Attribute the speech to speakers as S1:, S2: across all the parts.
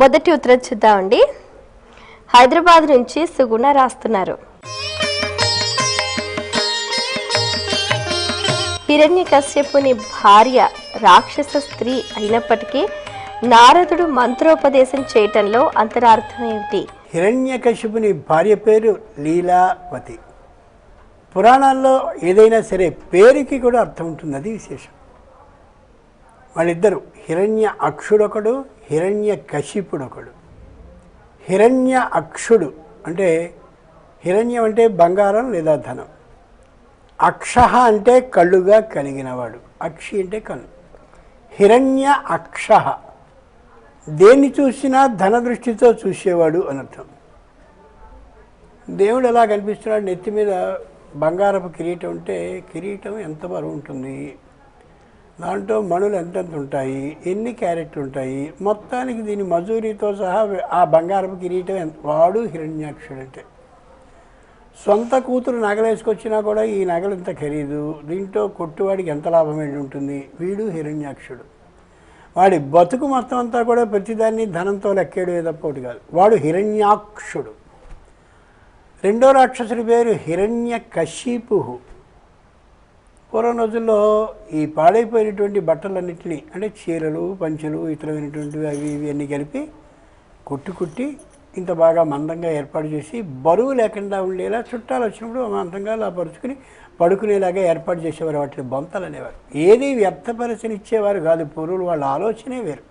S1: మొదటి ఉత్తరం చూద్దామండి. హైదరాబాద్ నుంచి సుగుణ రాస్తున్నారు. హిరణ్య కశ్యపుని భార్య రాక్షస స్త్రీ అయినప్పటికీ నారదుడు మంత్రోపదేశం చేయటంలో అంతరార్థం ఏమిటి?
S2: హిరణ్యకశిపుని భార్య పేరు లీలావతి. పురాణాల్లో ఏదైనా సరే పేరుకి కూడా అర్థం ఉంటుంది అది విశేషం. వాళ్ళిద్దరు హిరణ్య అక్షుడొకడు హిరణ్య కశిపుడొకడు హిరణ్య అక్షుడు అంటే హిరణ్యం అంటే బంగారం లేదా ధనం. అక్ష అంటే కళ్ళుగా కలిగినవాడు. అక్షి అంటే కన్ను. హిరణ్య అక్ష దేన్ని చూసినా ధన దృష్టితో చూసేవాడు అని అర్థం. దేవుడు ఎలా కనిపిస్తున్నాడు? నెత్తి మీద బంగారపు కిరీటం ఉంటే కిరీటం ఎంత బరువు ఉంటుంది? దాంట్లో మణులు ఎంతెంత ఉంటాయి? ఎన్ని క్యారెట్ ఉంటాయి? మొత్తానికి దీని మజూరీతో సహా ఆ బంగారపు కిరీటం ఎంత? వాడు హిరణ్యాక్షుడు అంటే సొంత కూతురు నగలేసుకొచ్చినా కూడా ఈ నగలు ఇంత ఖరీదు. దీంట్లో కొట్టువాడికి ఎంత లాభం ఏంటి ఉంటుంది? వీడు హిరణ్యాక్షుడు. వాడి బతుకు మొత్తం అంతా కూడా ప్రతిదాన్ని ధనంతో లెక్కేడు తప్ప కాదు. వాడు హిరణ్యాక్షుడు. రెండో రాక్షసుడి పేరు హిరణ్య కశిపు పూర్వం రోజుల్లో ఈ పాడైపోయినటువంటి బట్టలన్నింటినీ అంటే చీరలు పంచెలు ఇతరమైనటువంటివి అవి ఇవి అన్నీ కలిపి కొట్టి కుట్టి ఇంత బాగా మందంగా ఏర్పాటు చేసి బరువు లేకుండా ఉండేలా చుట్టాలు వచ్చినప్పుడు మందంగా అలా పరుచుకుని పడుకునేలాగా ఏర్పాటు చేసేవారు. వాటిని బొంతలు అనేవారు. ఏది వ్యర్థపరచని ఇచ్చేవారు కాదు. పూర్వులు వాళ్ళ ఆలోచనే వేరు.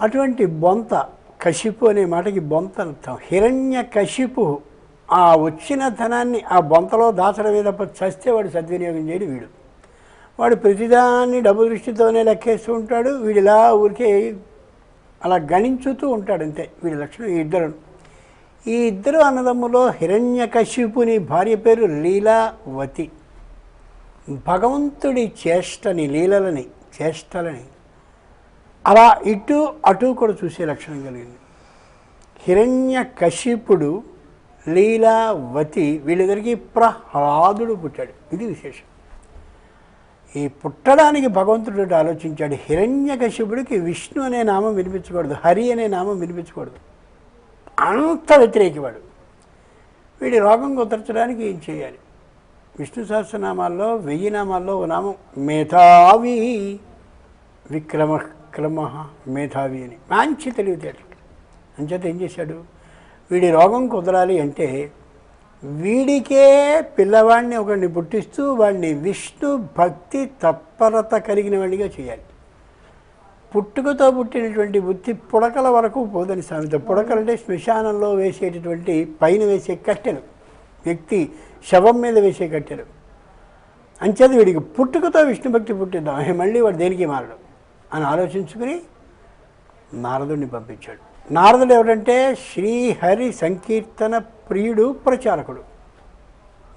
S2: అటువంటి బొంత కశిపు అనే మాటకి బొంత అర్థం. హిరణ్య కశిపు ఆ వచ్చిన ధనాన్ని ఆ బొంతలో దాచడమే తప్ప చస్తే వాడు సద్వినియోగం చేయడు వీడు. వాడు ప్రతిదాన్ని డబ్బు దృష్టితోనే లెక్కేస్తూ ఉంటాడు. వీడిలా ఊరికే అలా గణించుతూ ఉంటాడు అంతే. వీడి లక్షణం ఈ ఇద్దరు. ఈ ఇద్దరు అన్నదమ్ములో హిరణ్యకశిపుని భార్య పేరు లీలావతి. భగవంతుడి చేష్టని లీలలని చేష్టలని. అలా ఇటు అటు కూడా చూసే లక్షణం కలిగింది. హిరణ్య కశిపుడు లీలావతి వీళ్ళిద్దరికీ ప్రహ్లాదుడు పుట్టాడు. ఇది విశేషం. ఈ పుట్టడానికి భగవంతుడు ఆలోచించాడు. హిరణ్య కశ్యపుడికి విష్ణు అనే నామం వినిపించకూడదు హరి అనే నామం వినిపించకూడదు. అంత వ్యతిరేకివాడు. వీడి రోగం కుదర్చడానికి ఏం చేయాలి? విష్ణు సహస్రనామాల్లో వెయ్యి నామాల్లో ఓ నామం మేధావి విక్రమ క్రమ మేధావి అని. మంచి తెలివితేటలు. అంచేత ఏం చేశాడు? వీడి రోగం కుదరాలి అంటే వీడికే పిల్లవాడిని ఒకడిని పుట్టిస్తూ వాడిని విష్ణు భక్తి తత్పరత కలిగిన వాడిగా చేయాలి. పుట్టుకతో పుట్టినటువంటి బుద్ధి పుడకల వరకు పోదని సామెత. పుడకలంటే శ్మశానంలో వేసేటటువంటి పైన వేసే కట్టెలు. వ్యక్తి శవం మీద వేసే కట్టెలు. అంచేది వీడికి పుట్టుకతో విష్ణు భక్తి పుట్టిద్దాం. మళ్ళీ వాడు దేనికి మారడు? అని ఆలోచించుకుని నారదుడిని పంపించాడు. నారదుడు ఎవరంటే శ్రీహరి సంకీర్తన ప్రియుడు ప్రచారకుడు.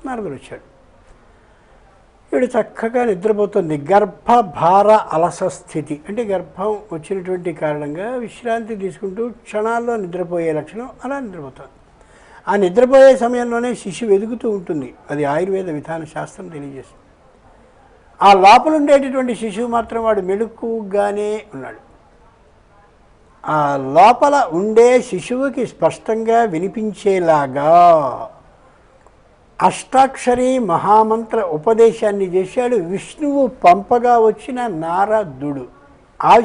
S2: నారదుడు వచ్చాడు. వీడు చక్కగా నిద్రపోతుంది. గర్భభార అలస స్థితి. అంటే గర్భం వచ్చినటువంటి కారణంగా విశ్రాంతి తీసుకుంటూ క్షణాల్లో నిద్రపోయే లక్షణం అలా నిద్రపోతుంది. ఆ నిద్రపోయే సమయంలోనే శిశువు ఎదుగుతూ ఉంటుంది. అది ఆయుర్వేద విధాన శాస్త్రం తెలియజేస్తుంది. ఆ లోపల ఉండేటటువంటి శిశువు మాత్రం వాడు మెలుకుగానే ఉన్నాడు. ఆ లోపల ఉండే శిశువుకి స్పష్టంగా వినిపించేలాగా అష్టాక్షరి మహామంత్ర ఉపదేశాన్ని చేశాడు. విష్ణువు పంపగా వచ్చిన నారదుడు. ఆ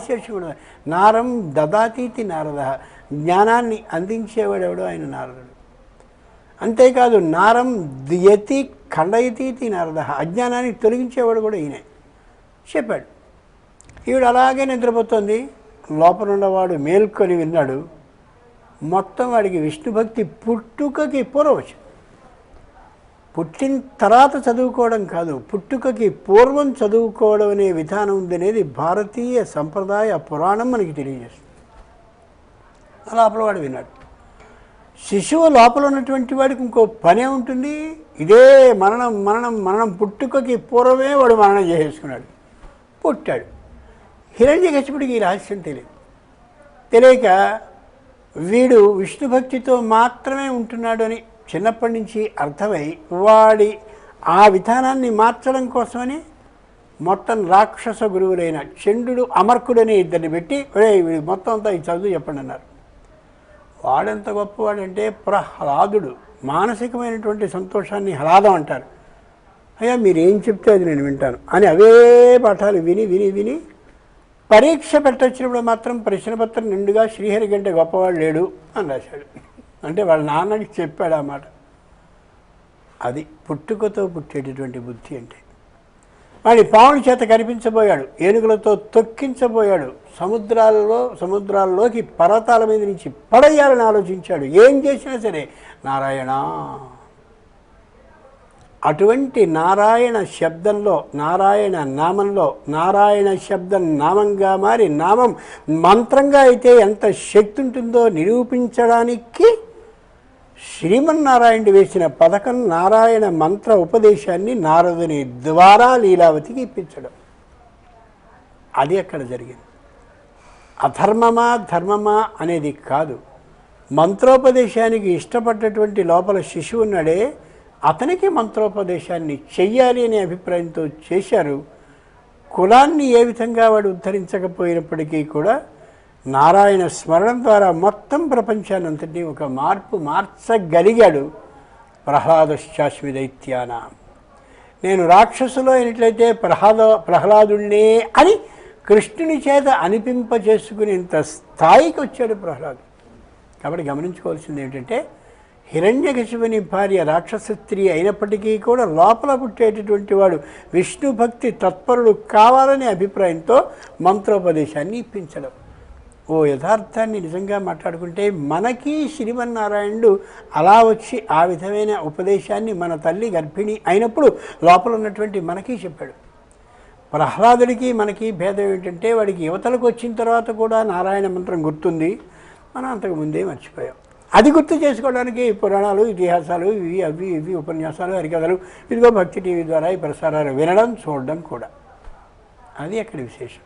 S2: నారం దదాతీతి నారద. జ్ఞానాన్ని అందించేవాడెవడో ఆయన నారదుడు. అంతేకాదు నారం దియతి ఖండయతీతి నారద. అజ్ఞానాన్ని తొలగించేవాడు కూడా ఈయనే. చెప్పాడు. ఈవిడ అలాగే నిద్రపోతుంది. లోపల ఉన్నవాడు మేల్కొని విన్నాడు మొత్తం వాడికి విష్ణు భక్తి పుట్టుకకి పూర్వవచ్చు పుట్టిన తర్వాత చదువుకోవడం కాదు పుట్టుకకి పూర్వం చదువుకోవడం అనే విధానం ఉంది అనేది భారతీయ సంప్రదాయ పురాణం మనకి తెలియజేస్తుంది. లోపల వాడు విన్నాడు. శిశువు లోపల ఉన్నటువంటి వాడికి ఇంకో పనే ఉంటుంది ఇదే మరణం మరణం మరణం పుట్టుకకి పూర్వమే వాడు మరణం చేసేసుకున్నాడు. పుట్టాడు. హిరణ్యకశిపుడికి ఈ రహస్యం తెలియదు. తెలియక వీడు విష్ణు భక్తితో మాత్రమే ఉంటున్నాడు అని చిన్నప్పటి నుంచి అర్థమై వాడి ఆ విధానాన్ని మార్చడం కోసమని మొత్తం రాక్షస గురువులైన చండు అమర్కుడని ఇద్దరిని పెట్టి వీడి మొత్తం అంతా ఈ చదువు చెప్పండి అన్నారు. వాడెంత గొప్పవాడంటే ప్రహ్లాదుడు మానసికమైనటువంటి సంతోషాన్ని హ్లాదం అంటారు. అయ్యా మీరేం చెప్తే అది నేను వింటాను అని అవే పాఠాలు విని విని విని పరీక్ష పెట్టొచ్చినప్పుడు మాత్రం ప్రశ్నపత్రం నిండుగా శ్రీహరి కంటే గొప్పవాడు లేడు అని రాశాడు. అంటే వాళ్ళ నాన్నకి చెప్పాడు ఆ మాట. అది పుట్టుకతో పుట్టేటటువంటి బుద్ధి అంటే. వాడి పావుడి చేత కనిపించబోయాడు ఏనుగులతో తొక్కించబోయాడు సముద్రాలలో సముద్రాల్లోకి పర్వతాల మీద నుంచి పడేయాలని ఆలోచించాడు. ఏం చేసినా సరే నారాయణ అటువంటి నారాయణ శబ్దంలో నారాయణ నామంలో నారాయణ శబ్దం నామంగా మారి నామం మంత్రంగా అయితే ఎంత శక్తి ఉంటుందో నిరూపించడానికి శ్రీమన్నారాయణుడు వేసిన పథకం నారాయణ మంత్ర ఉపదేశాన్ని నారదుని ద్వారా లీలావతికి ఇప్పించడం. అది అక్కడ జరిగింది. అధర్మమా ధర్మమా అనేది కాదు. మంత్రోపదేశానికి ఇష్టపడ్డటువంటి లోపల శిశువు ఉన్నాడే అతనికి మంత్రోపదేశాన్ని చెయ్యాలి అనే అభిప్రాయంతో చేశారు. కులాన్ని ఏ విధంగా వాడు ఉద్ధరించకపోయినప్పటికీ కూడా నారాయణ స్మరణం ద్వారా మొత్తం ప్రపంచాన్ని ఒక మార్పు మార్చగలిగాడు ప్రహ్లాదశాశ్మి దైత్యాన. నేను రాక్షసులో అయినట్లయితే ప్రహ్లాద ప్రహ్లాదుణ్ణే అని కృష్ణుని చేత అనిపింప చేసుకునేంత స్థాయికి వచ్చాడు ప్రహ్లాదు. కాబట్టి గమనించుకోవాల్సింది ఏంటంటే హిరణ్యకశిపుని భార్య రాక్షస స్త్రీ అయినప్పటికీ కూడా లోపల పుట్టేటటువంటి వాడు విష్ణు భక్తి తత్పరుడు కావాలనే అభిప్రాయంతో మంత్రోపదేశాన్ని ఇప్పించడం. ఓ యథార్థాన్ని నిజంగా మాట్లాడుకుంటే మనకి శ్రీమన్నారాయణుడు అలా వచ్చి ఆ విధమైన ఉపదేశాన్ని మన తల్లి గర్భిణి అయినప్పుడు లోపల ఉన్నటువంటి మనకి చెప్పాడు. ప్రహ్లాదుడికి మనకి భేదం ఏంటంటే వాడికి యువతలకు వచ్చిన తర్వాత కూడా నారాయణ మంత్రం గుర్తుంది. మనం అంతకు ముందే మర్చిపోయాం. అది గుర్తు చేసుకోవడానికి పురాణాలు ఇతిహాసాలు ఇవి అవి ఇవి ఉపన్యాసాలు హరికథలు. ఇదిగో భక్తి టీవీ ద్వారా ఈ ప్రసారాలు వినడం చూడడం కూడా. అది అక్కడ విశేషం.